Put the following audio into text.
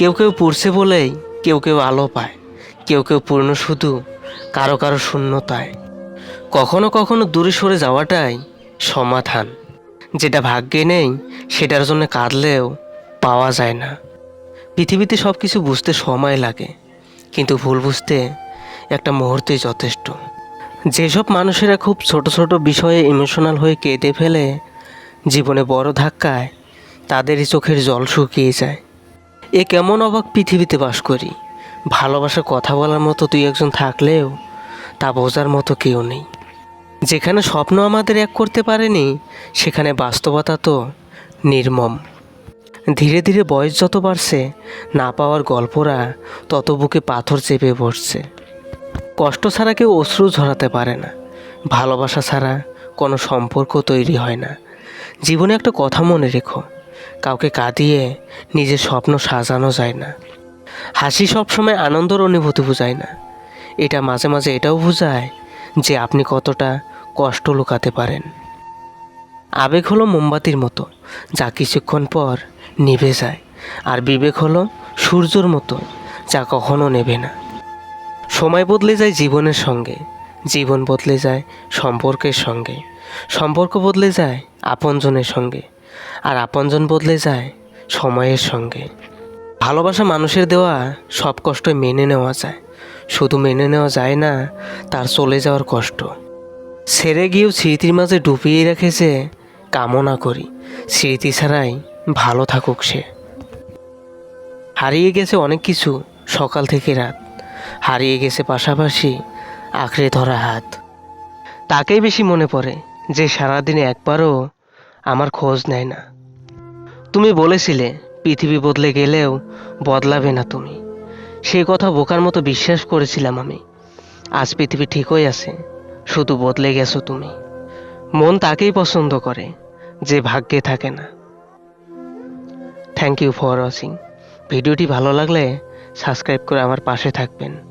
কেউ কেউ পড়ছে বলেই কেউ কেউ আলো পায়, কেউ কেউ পূর্ণ শুধু, কারও কারও শূন্যতায়। কখনো কখনো দূরে সরে যাওয়াটাই সমাধান। যেটা ভাগ্যে নেই, সেটার জন্য কাঁদলেও পাওয়া যায় না। পৃথিবীতে সব কিছু বুঝতে সময় লাগে, কিন্তু ভুল বুঝতে একটা মুহূর্তেই যথেষ্ট। যেসব মানুষেরা খুব ছোট ছোট বিষয়ে ইমোশনাল হয়ে কেঁদে ফেলে, জীবনে বড় ধাক্কায়, তাদেরই চোখের জল শুকিয়ে যায়। এ কেমন অবাক পৃথিবীতে বাস করি? ভালোবাসা কথা বলার মতো দুই একজন থাকলেও তা বোঝার মতো কেউ নেই। যেখানে স্বপ্ন আমাদের এক করতে পারেনি, সেখানে বাস্তবতা তো নির্মম। ধীরে ধীরে বয়স যত বাড়ছে, না পাওয়ার গল্পরা তত বুকে পাথর চেপে বসছে। কষ্ট ছাড়া কেউ অশ্রু ঝরাতে পারে না। ভালোবাসা ছাড়া কোনো সম্পর্ক তৈরি হয় না। জীবনে একটা কথা মনে রেখো কাউকে কাঁদিয়ে নিজের স্বপ্ন সাজানো যায় না। হাসি সবসময় আনন্দর অনুভূতি বোঝায় না। এটা মাঝে মাঝে এটাও বোঝায় যে আপনি কতটা কষ্ট লুকাতে পারেন। আবেগ হলো মোমবাতির মতো, যা কিছুক্ষণ পর নিভে যায়, আর বিবেক হলো সূর্যর মতো, যা কখনো নেবে না। সময় বদলে যায় জীবনের সঙ্গে, জীবন বদলে যায় সম্পর্কের সঙ্গে, সম্পর্ক বদলে যায় আপনজনের সঙ্গে আর আপনজন বদলে যায় সময়ের সঙ্গে। ভালোবাসা মানুষের দেওয়া সব কষ্ট মেনে নেওয়া যায়। শুধু মেনে নেওয়া যায় না, তার চলে যাওয়ার কষ্ট। সেরে গিয়েও স্মৃতির মাঝে ডুবিয়ে রেখেছে কামনা করি, স্মৃতি ছাড়াই ভালো থাকুক সে। হারিয়ে গেছে অনেক কিছু সকাল থেকে রাত। হারিয়ে গেছে পাশাপাশি আঁকড়ে ধরা হাত। তাকেই বেশি মনে পড়ে যে সারাদিন একবারও আমার খোঁজ নেয় না। তুমি বলেছিলে, পৃথিবী বদলে গেলেও বদলাবে না তুমি। সেই কথা বোকার মতো বিশ্বাস করেছিলাম আমি। আজ পৃথিবী ঠিকই আছে, শুধু বদলে গেছো তুমি। মন তাকেই পছন্দ করে, যে ভাগ্যে থাকে না। থ্যাংক ইউ ফর ওয়াচিং ভিডিওটি ভালো লাগলে সাবস্ক্রাইব করে আমার পাশে থাকবেন।